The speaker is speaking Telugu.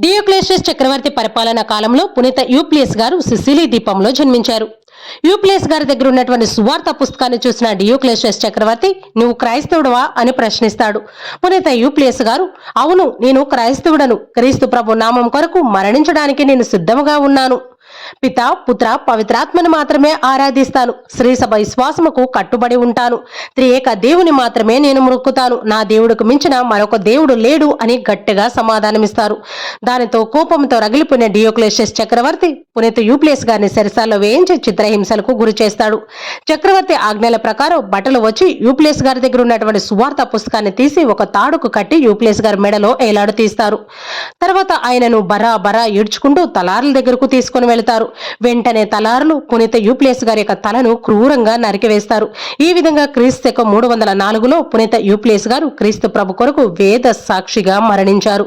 డియోక్లేషియస్ చక్రవర్తి పరిపాలనా కాలంలో పునీత యూప్లియస్ గారు సిసిలీ దీపంలో జన్మించారు. యూప్లియస్ గారి దగ్గర ఉన్నటువంటి సువార్త పుస్తకాన్ని చూసిన డియోక్లేషియస్ చక్రవర్తి నువ్వు క్రైస్తవుడవా? అని ప్రశ్నిస్తాడు. పునీత యూప్లియస్ గారు అవును నేను క్రైస్తవుడను. క్రీస్తు ప్రభు నామం కొరకు మరణించడానికి నేను సిద్ధముగా ఉన్నాను. పిత పుత్ర పవిత్రాత్మను మాత్రమే ఆరాధిస్తాను. శ్రీ సభ విశ్వాసముకు కట్టుబడి ఉంటాను. త్రియేక దేవుని మాత్రమే నేను మొక్కుతాను నా దేవుడికి మించిన మరొక దేవుడు లేడు అని గట్టిగా సమాధానమిస్తారు. దానితో కోపంతో రగిలిపోయిన డియోక్లేషియస్ చక్రవర్తి పునీత యూప్లేస్ గారిని సెరసాల్లో వేయించి చిత్రహింసలకు గురి చేస్తాడు. చక్రవర్తి ఆజ్ఞల ప్రకారం బట్టలు వచ్చి యూప్లేస్ గారి దగ్గర ఉన్నటువంటి సువార్త పుస్తకాన్ని తీసి ఒక తాడుకు కట్టి యూప్లేస్ గారి మెడలో ఏలాడు తీస్తారు తర్వాత ఆయనను బరా బరా ఈడ్చుకుంటూ తలారుల దగ్గరకు తీసుకుని వెళతారు. వెంటనే తలారులు పునీత యూప్లేస్ గారి యొక్క తలను క్రూరంగా నరికివేస్తారు. ఈ విధంగా క్రీస్తు యొక్క మూడు వందల నాలుగులో పునీత యూప్లేస్ గారు క్రీస్తు ప్రభు కొరకు వేద సాక్షిగా మరణించారు.